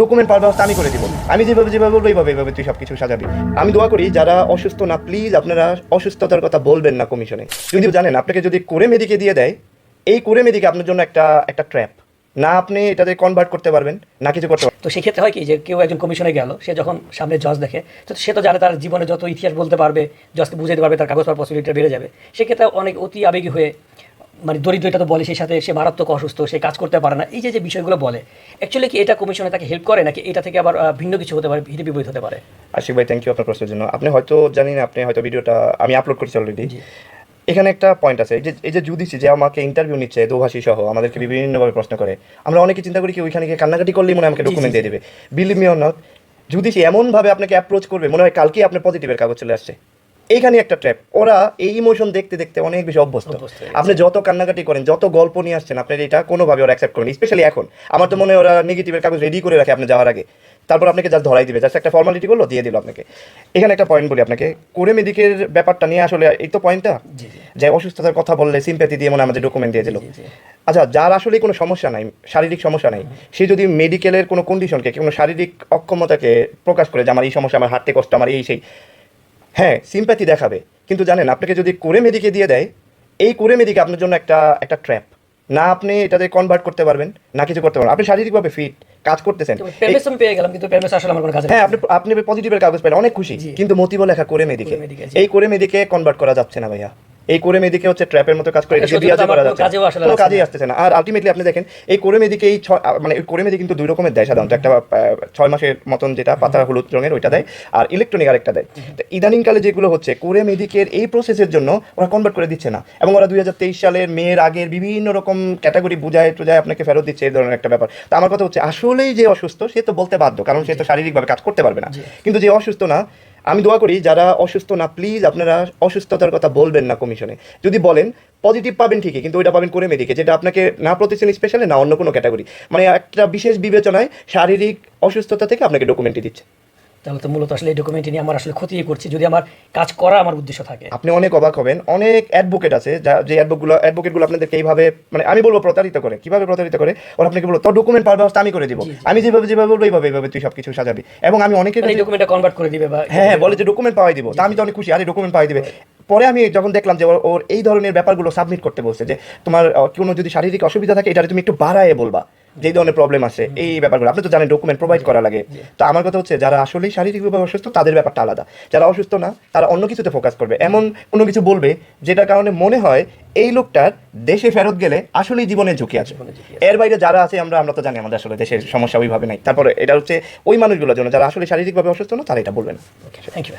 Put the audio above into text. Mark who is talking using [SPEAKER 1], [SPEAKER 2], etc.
[SPEAKER 1] Document পাওয়ার ব্যবস্থা আমি করে দিব। আমি যেভাবে যেভাবে বলব, এইভাবে এইভাবে তুই সব কিছু সাজাবি। আমি দোয়া করি, যারা অসুস্থ না প্লিজ আপনারা অসুস্থতার কথা বলবেন না কমিশনে। যদি জানেন, আপনাকে যদি করে মেডিকে দিয়ে দেয়, এই করে মেডিকে আপনার জন্য একটা একটা ট্র্যাপ না আপনি এটাতে কনভার্ট করতে পারবেন, না কিছু করতে পারবেন।
[SPEAKER 2] তো সেক্ষেত্রে হয় কি যে কেউ একজন কমিশনে গেল, সে যখন সামনে জজ দেখে, তো সে তো জানে তার জীবনে যত ইতিহাস বলতে পারবে জজকে বুঝাতে পারবে, তার কাগজ পাওয়ার পসিবিলিটি বেড়ে যাবে। সেক্ষেত্রে অনেক অতি আবেগী হয়ে মানে দরিদ্র এটা তো বলে সেই সাথে সে মারাত্মক অসুস্থ সে কাজ করতে পারে না। এই যে যে বিষয়গুলো বলে অ্যাকচুয়ালি কি এটা কমিশনে তাকে হেল্প করে নাকি এটা থেকে আবার ভিন্ন কিছু হতে পারে হিতে বিপরীত হতে পারে?
[SPEAKER 1] আশিক ভাই থ্যাংক ইউ আপনার প্রশ্নের জন্য। আপনি হয়তো জানি না আপনি হয়তো ভিডিওটা আমি আপলোড করেছি অলরেডি এখানে একটা পয়েন্ট আছে এই যে এই যে জুদিসি যে আমাকে ইন্টারভিউ নিচ্ছে দোভাষী সহ আমাদেরকে বিভিন্নভাবে প্রশ্ন করে আমরা অনেকে চিন্তা করি কি ওইখানে গিয়ে কান্নাকাটি করলেই মনে আমাকে ডকুমেন্ট দিয়ে দেবে। বিলিভ মি অর নট জুদিসি এমনভাবে আপনাকে অ্যাপ্রোচ করবে মনে হয় কালকেই আপনার পজিটিভের কাগজ চলে আসছে। এইখানে একটা ট্র্যাপ ওরা এই ইমোশন দেখতে দেখতে অনেক বেশি অভ্যস্ত। আপনি যত কান্নাকাটি করেন যত গল্প নিয়ে আসছেন আপনার এটা কোনোভাবে ওরা অ্যাকসেপ্ট করেন স্পেশালি এখন। আমার তো মনে হয় ওরা নেগেটিভের কাগজ রেডি করে রাখে আপনি যাওয়ার আগে। তারপর আপনাকে জাস্ট ধরাই দিবে জাস্ট একটা ফর্মালিটি করল দিয়ে দিল আপনাকে। এখানে একটা পয়েন্ট বলি আপনাকে করে মেডিকের ব্যাপারটা নিয়ে আসলে এই তো পয়েন্টটা যে অসুস্থতার কথা বললে সিম্প্যাথি দিয়ে মনে আমাদের ডকুমেন্ট দিয়ে দিল। আচ্ছা যার আসলে কোনো সমস্যা নাই শারীরিক সমস্যা নাই সে যদি মেডিকেলের কোনো কন্ডিশনকে কোনো শারীরিক অক্ষমতাকে প্রকাশ করে যে আমার এই সমস্যা আমার হাঁটতে কষ্ট আমার এই সেই হ্যাঁ সিম্প্যাথি দেখাবে। কিন্তু জানেন আপনাকে যদি করে মেডিকে দিয়ে দেয় এই করে মেডিকে আপনার জন্য একটা একটা ট্র্যাপ না আপনি এটাতে কনভার্ট করতে পারবেন না কিছু করতে পারবেন। আপনি শারীরিকভাবে ফিট কাজ করতেছেন।
[SPEAKER 2] পেমেন্ট পেয়ে গেলাম কিন্তু পেমেন্ট আসলে আমার কোনো কাজে
[SPEAKER 1] হ্যাঁ আপনি আপনি পজিটিভের কাগজ পেলেন অনেক খুশি। কিন্তু মতিব লেখা করে মেডিকে
[SPEAKER 2] জি।
[SPEAKER 1] এই করে মেদিকে কনভার্ট করা যাচ্ছে না ভাইয়া। এই করে মেডিকে হচ্ছে ট্র্যাপের মতো কাজ করে এটাকে
[SPEAKER 2] সত্যি
[SPEAKER 1] করা যাচ্ছে
[SPEAKER 2] কোনো
[SPEAKER 1] কাজেই
[SPEAKER 2] না।
[SPEAKER 1] আসতেছে না। আর আলটিমেটলি আপনি দেখেন এই করে মেডিকে এই ছয় মানে করে মেডি কিন্তু দুই রকমের দেয় সাধারণত। একটা ছয় মাসের মতন যেটা পাতা হলুদ রঙের ওইটা দেয় আর ইলেকট্রনিক আরেকটা দেয়। তো ইদানিংকালে যেগুলো হচ্ছে করে মেডিকের এই প্রসেসের জন্য ওরা কনভার্ট করে দিচ্ছে না। এবং ওরা দুই হাজার তেইশ সালের মেয়ের আগের বিভিন্ন রকম ক্যাটাগরি বুঝায় টুজায় আপনাকে ফেরত দিচ্ছে এই ধরনের একটা ব্যাপার। তো আমার কথা হচ্ছে আসলেই যে অসুস্থ সে তো বলতে বাধ্য কারণ সে তো শারীরিকভাবে কাজ করতে পারবে না। কিন্তু যে অসুস্থ না আমি দোয়া করি, যারা অসুস্থ না প্লিজ আপনারা অসুস্থতার কথা বলবেন না কমিশনে। যদি বলেন পজিটিভ পাবেন ঠিকই, কিন্তু ওইটা পাবেন করে মেডিকে যেটা আপনাকে না প্রতিষ্ঠান স্পেশালে না অন্য কোনো ক্যাটাগরি মানে একটা বিশেষ বিবেচনায় শারীরিক অসুস্থতা থেকে আপনাকে ডকুমেন্টটি দিচ্ছে।
[SPEAKER 2] তাহলে তো মূলত আসলে এই ডকুমেন্টটি নিয়ে আমার আসলে ক্ষতি করছি যদি আমার কাজ করা আমার উদ্দেশ্য থাকে।
[SPEAKER 1] আপনি অনেক অবাক হবেন অনেক অ্যাডভোকেট আছে যা যে অ্যাডভোকেটগুলো অ্যাডভোকেটগুলো আপনাদেরকে এইভাবে মানে আমি বলব প্রতারিত করে কীভাবে প্রতারিত করে ওরা আপনাকে বলব তোর ডকুমেন্ট পাওয়ার ব্যবস্থা আমি করে দিব। আমি যেভাবে যেভাবে বলব এইভাবে এইভাবে তুই সব কিছু সাজাবি। এবং আমি
[SPEAKER 2] মানে এই ডকুমেন্টটা কনভার্ট করে দিবে বা
[SPEAKER 1] হ্যাঁ হ্যাঁ বলে যে ডকুমেন্ট পাওয়াই দিব। তা আমি তো অনেক খুশি আরে ডকুমেন্ট পাওয়াই দিবে। পরে আমি যখন দেখলাম যে ওর- ওর এই ধরনের ব্যাপারগুলো সাবমিট করতে বলছে যে তোমার কোনো যদি শারীরিক অসুবিধা থাকে এটা তুমি একটু বাড়ায় বলবা। যে ধরনের প্রবলেম আছে এই ব্যাপারগুলো আপনি তো জানেন ডকুমেন্ট প্রোভাইড করা লাগে। তো আমার কথা হচ্ছে যারা আসলেই শারীরিকভাবে অসুস্থ তাদের ব্যাপারটা আলাদা। যারা অসুস্থ না তারা অন্য কিছুতে ফোকাস করবে। এমন কোনো কিছু বলবে যেটার কারণে মনে হয় এই লোকটার দেশে ফেরত গেলে আসলেই জীবনের ঝুঁকি আছে। এর বাইরে যারা আছে আমরা আমরা তো জানি আমাদের আসলে দেশের সমস্যা ওইভাবে নাই। তারপরে এটা হচ্ছে ওই মানুষগুলোর জন্য যারা আসলে শারীরিকভাবে অসুস্থ না তারা এটা বলবেন
[SPEAKER 2] থ্যাংক ইউ.